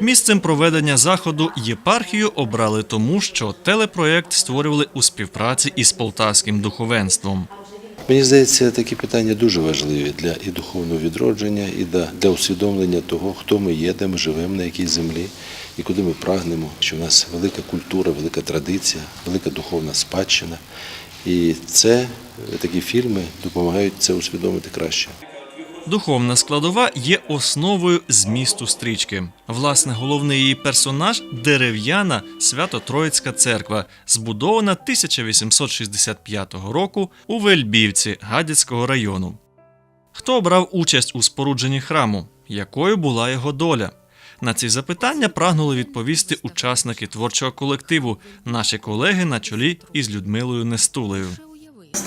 Місцем проведення заходу єпархію обрали тому, що телепроєкт створювали у співпраці із полтавським духовенством. Мені здається, такі питання дуже важливі для і духовного відродження, і для, для усвідомлення того, хто ми є, де ми живемо, на якій землі і куди ми прагнемо. Що в нас велика культура, велика традиція, велика духовна спадщина. І це е, такі фільми допомагають це усвідомити краще. Духовна складова є основою змісту стрічки. Власне, головний її персонаж дерев'яна Свято-Троїцька церква, збудована 1865 року у Вельбівці Гадяцького району. Хто брав участь у спорудженні храму? Якою була його доля? На ці запитання прагнули відповісти учасники творчого колективу, наші колеги на чолі із Людмилою Нестулею.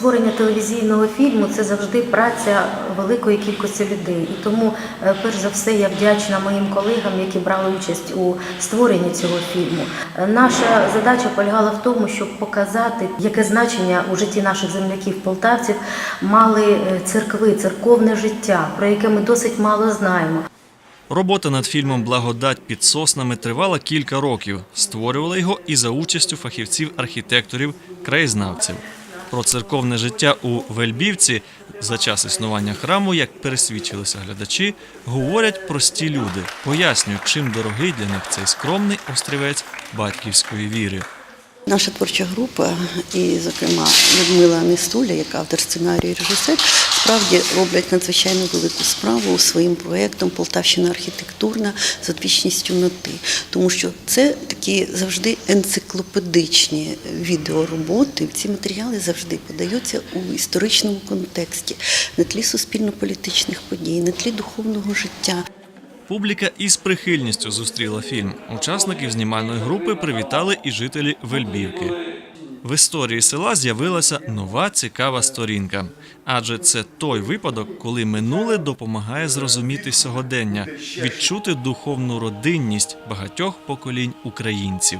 Створення телевізійного фільму це завжди праця великої кількості людей. І тому, е, перш за все, я вдячна моїм колегам, які брали участь у створенні цього фільму. Наша задача полягала в тому, щоб показати, яке значення у житті наших земляків полтавців мали е, церкви, церковне життя, про яке ми досить мало знаємо. Робота над фільмом Благодать під соснами тривала кілька років. Створювали його і за участю фахівців-архітекторів, краєзнавців. Про церковне життя у Вельбівці за час існування храму, як пересвідчилися глядачі, говорять прості люди, пояснюють, чим дорогий для них цей скромний острівець батьківської віри. Наша творча група, і, зокрема, Людмила Нестуля, як автор сценарію і режисер, справді роблять надзвичайно велику справу своїм проєктом Полтавщина архітектурна з одвічністю на ти. Тому що це такі завжди енциклопедичні відеороботи. Ці матеріали завжди подаються у історичному контексті, на тлі суспільно-політичних подій, на тлі духовного життя. Публіка із прихильністю зустріла фільм. Учасників знімальної групи привітали і жителі Вельбівки. В історії села з'явилася нова цікава сторінка, адже це той випадок, коли минуле допомагає зрозуміти сьогодення, відчути духовну родинність багатьох поколінь українців.